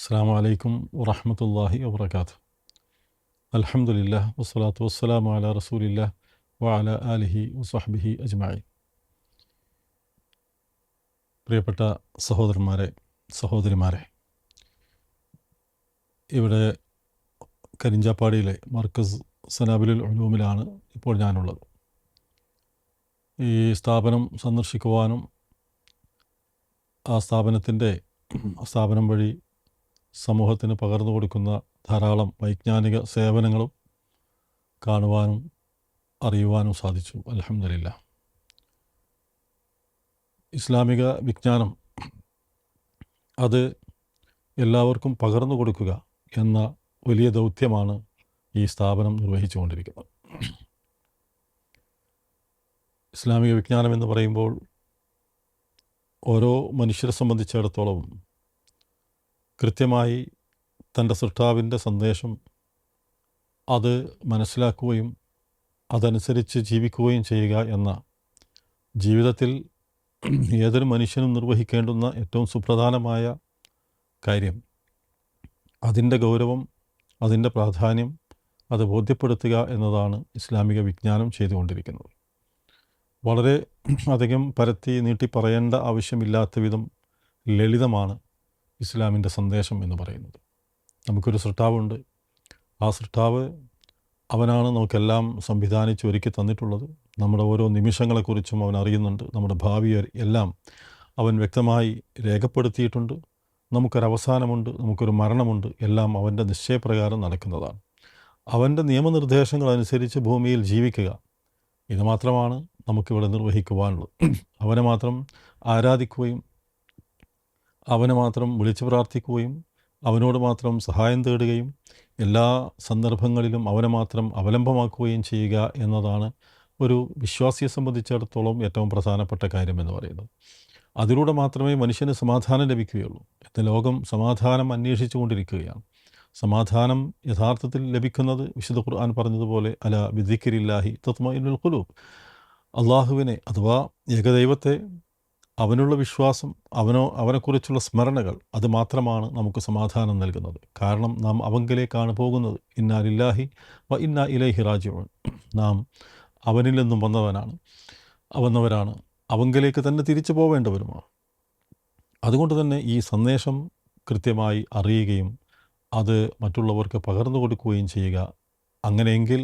അസ്സാം വലൈക്കും വറഹമത്തല്ലാഹി വബർക്കാത്തു അലഹമുല്ല വസ്സലാത്തു വസ്സലാം അല റസൂലില്ല വാല ആലിഹി വസ്ഹബിഹി അജ്മായി പ്രിയപ്പെട്ട സഹോദരന്മാരെ സഹോദരിമാരെ ഇവിടെ കരിഞ്ചാപ്പാടിയിലെ മർക്കസ് സനാബിലുൽ ഉലൂമിലാണ് ഇപ്പോൾ ഞാനുള്ളത്. ഈ സ്ഥാപനം സന്ദർശിക്കുവാനും ആ സ്ഥാപനത്തിന്റെ സ്ഥാപനം വഴി സമൂഹത്തിന് പകർന്നു കൊടുക്കുന്ന ധാരാളം വൈജ്ഞാനിക സേവനങ്ങളും കാണുവാനും അറിയുവാനും സാധിച്ചു. അലഹമില്ല ഇസ്ലാമിക വിജ്ഞാനം അത് എല്ലാവർക്കും പകർന്നു കൊടുക്കുക എന്ന വലിയ ദൗത്യമാണ് ഈ സ്ഥാപനം നിർവഹിച്ചുകൊണ്ടിരിക്കുന്നത്. ഇസ്ലാമിക വിജ്ഞാനം എന്ന് പറയുമ്പോൾ ഓരോ മനുഷ്യരെ സംബന്ധിച്ചിടത്തോളം കൃത്യമായി തന്റെ സൃഷ്ടാവിന്റെ സന്ദേശം അത് മനസ്സിലാക്കുകയും അതനുസരിച്ച് ജീവിക്കുകയും ചെയ്യുക എന്ന ജീവിതത്തിൽ ഏതൊരു മനുഷ്യനും നിർവഹിക്കേണ്ടുന്ന ഏറ്റവും സുപ്രധാനമായ കാര്യം. അതിന്റെ ഗൗരവം അതിന്റെ പ്രാധാന്യം അത് ബോധ്യപ്പെടുത്തുക എന്നതാണ് ഇസ്ലാമിക വിജ്ഞാനം ചെയ്തുകൊണ്ടിരിക്കുന്നത്. വളരെ അധികം പരത്തി നീട്ടി പറയേണ്ട ആവശ്യമില്ലാത്ത വിധം ലളിതമാണ് ഇസ്ലാമിന്റെ സന്ദേശം എന്ന് പറയുന്നത്. നമുക്കൊരു സൃഷ്ടാവുണ്ട്. ആ സൃഷ്ടാവ് അവനാണ് നമുക്കെല്ലാം സംവിധാനിച്ച് ഒരുക്കി തന്നിട്ടുള്ളത്. നമ്മുടെ ഓരോ നിമിഷങ്ങളെക്കുറിച്ചും അവൻ അറിയുന്നുണ്ട്. നമ്മുടെ ഭാവി എല്ലാം അവൻ വ്യക്തമായി രേഖപ്പെടുത്തിയിട്ടുണ്ട്. നമുക്കൊരവസാനമുണ്ട്. നമുക്കൊരു മരണമുണ്ട്. എല്ലാം അവന്റെ നിശ്ചയപ്രകാരം നടക്കുന്നതാണ്. അവന്റെ നിയമനിർദ്ദേശങ്ങൾ അനുസരിച്ച് ഭൂമിയിൽ ജീവിക്കുക. ഇത് മാത്രമാണ് നമുക്കിവിടെ നിർവഹിക്കുവാനുള്ളത്. അവനെ മാത്രം ആരാധിക്കുകയും അവനെ മാത്രം വിളിച്ചു പ്രാർത്ഥിക്കുകയും അവനോട് മാത്രം സഹായം തേടുകയും എല്ലാ സന്ദർഭങ്ങളിലും അവനെ മാത്രം അവലംബമാക്കുകയും ചെയ്യുക എന്നതാണ് ഒരു വിശ്വാസിയെ സംബന്ധിച്ചിടത്തോളം ഏറ്റവും പ്രധാനപ്പെട്ട കാര്യമെന്ന് പറയുന്നത്. അതിലൂടെ മാത്രമേ മനുഷ്യന് സമാധാനം ലഭിക്കുകയുള്ളൂ. ഇന്ന് ലോകം സമാധാനം അന്വേഷിച്ചു കൊണ്ടിരിക്കുകയാണ്. സമാധാനം യഥാർത്ഥത്തിൽ ലഭിക്കുന്നത് വിശുദ്ധ ഖുർആൻ പറഞ്ഞതുപോലെ അല ബിദിക്കരില്ലാഹി തത്മഇനുൽ ഖുലൂബ്. അള്ളാഹുവിനെ അഥവാ ഏകദൈവത്തെ അവനുള്ള വിശ്വാസം അവനോ അവനെക്കുറിച്ചുള്ള സ്മരണകൾ അത് മാത്രമാണ് നമുക്ക് സമാധാനം നൽകുന്നത്. കാരണം നാം അവങ്കിലേക്കാണ് പോകുന്നത്. ഇന്നാലില്ലാഹി വ ഇന്ന ഇലൈഹി റാജിവൻ നാം അവനിൽ നിന്നും വന്നവനാണ്. വന്നവരാണ്. അവങ്കിലേക്ക് തന്നെ തിരിച്ചു പോവേണ്ടവരുമാണ് അതുകൊണ്ട് തന്നെ ഈ സന്ദേശം കൃത്യമായി അറിയുകയും അത് മറ്റുള്ളവർക്ക് പകർന്നു കൊടുക്കുകയും ചെയ്യുക. അങ്ങനെയെങ്കിൽ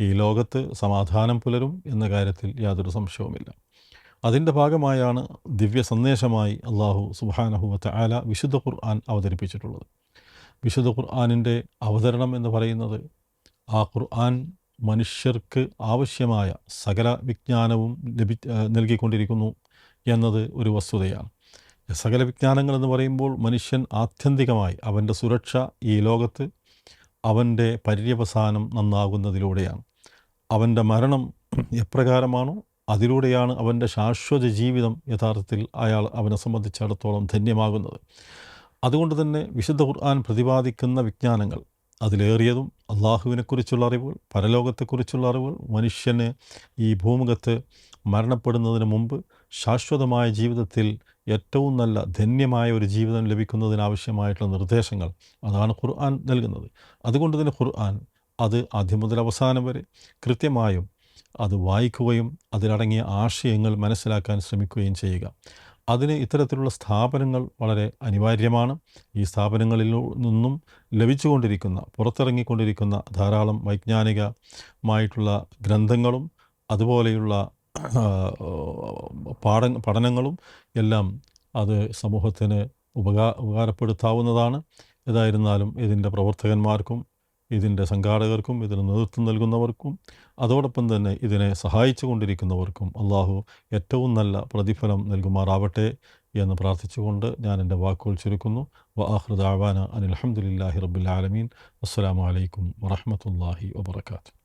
ഈ ലോകത്ത് സമാധാനം പുലരും എന്ന കാര്യത്തിൽ യാതൊരു സംശയവുമില്ല. അതിന്റെ ഭാഗമായാണ് ദിവ്യ സന്ദേശമായി അള്ളാഹു സുബാനഹുവത്ത ആല വിശുദ്ധ ഖുർആൻ അവതരിപ്പിച്ചിട്ടുള്ളത്. വിശുദ്ധ ഖുർആാനിന്റെ അവതരണം എന്ന് പറയുന്നത് ആ ഖുർആൻ മനുഷ്യർക്ക് ആവശ്യമായ സകല വിജ്ഞാനവും ലഭി നൽകിക്കൊണ്ടിരിക്കുന്നു എന്നത് ഒരു വസ്തുതയാണ്. സകല വിജ്ഞാനങ്ങൾ എന്ന് പറയുമ്പോൾ മനുഷ്യൻ ആത്യന്തികമായി അവന്റെ സുരക്ഷ ഈ ലോകത്ത് അവന്റെ പര്യവസാനം നന്നാകുന്നതിലൂടെയാണ്. അവന്റെ മരണം എപ്രകാരമാണോ അതിലൂടെയാണ് അവന്റെ ശാശ്വത ജീവിതം യഥാർത്ഥത്തിൽ അയാൾ അവനെ സംബന്ധിച്ചിടത്തോളം ധന്യമാകുന്നത്. അതുകൊണ്ട് തന്നെ വിശുദ്ധ ഖുർആൻ പ്രതിപാദിക്കുന്ന വിജ്ഞാനങ്ങൾ അതിലേറിയതും അള്ളാഹുവിനെക്കുറിച്ചുള്ള അറിവുകൾ പരലോകത്തെക്കുറിച്ചുള്ള അറിവുകൾ മനുഷ്യന് ഈ ഭൂമുഖത്ത് മരണപ്പെടുന്നതിന് മുമ്പ് ശാശ്വതമായ ജീവിതത്തിൽ ഏറ്റവും നല്ല ധന്യമായ ഒരു ജീവിതം ലഭിക്കുന്നതിനാവശ്യമായിട്ടുള്ള നിർദ്ദേശങ്ങൾ അതാണ് ഖുർആൻ നൽകുന്നത്. അതുകൊണ്ട് തന്നെ ഖുർആൻ അത് ആദ്യം മുതൽ അവസാനം വരെ കൃത്യമായും അത് വായിക്കുകയും അതിലടങ്ങിയ ആശയങ്ങൾ മനസ്സിലാക്കാൻ ശ്രമിക്കുകയും ചെയ്യുക. അതിന് ഇത്തരത്തിലുള്ള സ്ഥാപനങ്ങൾ വളരെ അനിവാര്യമാണ്. ഈ സ്ഥാപനങ്ങളിൽ നിന്നും ലഭിച്ചുകൊണ്ടിരിക്കുന്ന പുറത്തിറങ്ങിക്കൊണ്ടിരിക്കുന്ന ധാരാളം വൈജ്ഞാനികമായിട്ടുള്ള ഗ്രന്ഥങ്ങളും അതുപോലെയുള്ള പാഠ പഠനങ്ങളും എല്ലാം അത് സമൂഹത്തിന് ഉപകാ ഉപകാരപ്പെടുത്താവുന്നതാണ്. ഏതായിരുന്നാലും ഇതിന്റെ പ്രവർത്തകന്മാർക്കും ഇതിന്റെ സംഘാടകർക്കും ഇതിന് നേതൃത്വം നൽകുന്നവർക്കും അതോടൊപ്പം തന്നെ ഇതിനെ സഹായിച്ചു കൊണ്ടിരിക്കുന്നവർക്കും അള്ളാഹു ഏറ്റവും നല്ല പ്രതിഫലം നൽകുമാറാവട്ടെ എന്ന് പ്രാർത്ഥിച്ചുകൊണ്ട് ഞാൻ എന്റെ വാക്കുകൾ ചുരുക്കുന്നു. വ ആഹ്റുദാവാന അനിൽ അഹമ്മദില്ലാഹി റബുല്ലാലമീൻ അസ്സാം വലൈക്കും വറഹമത്തല്ലാഹി വാബർക്കാത്തു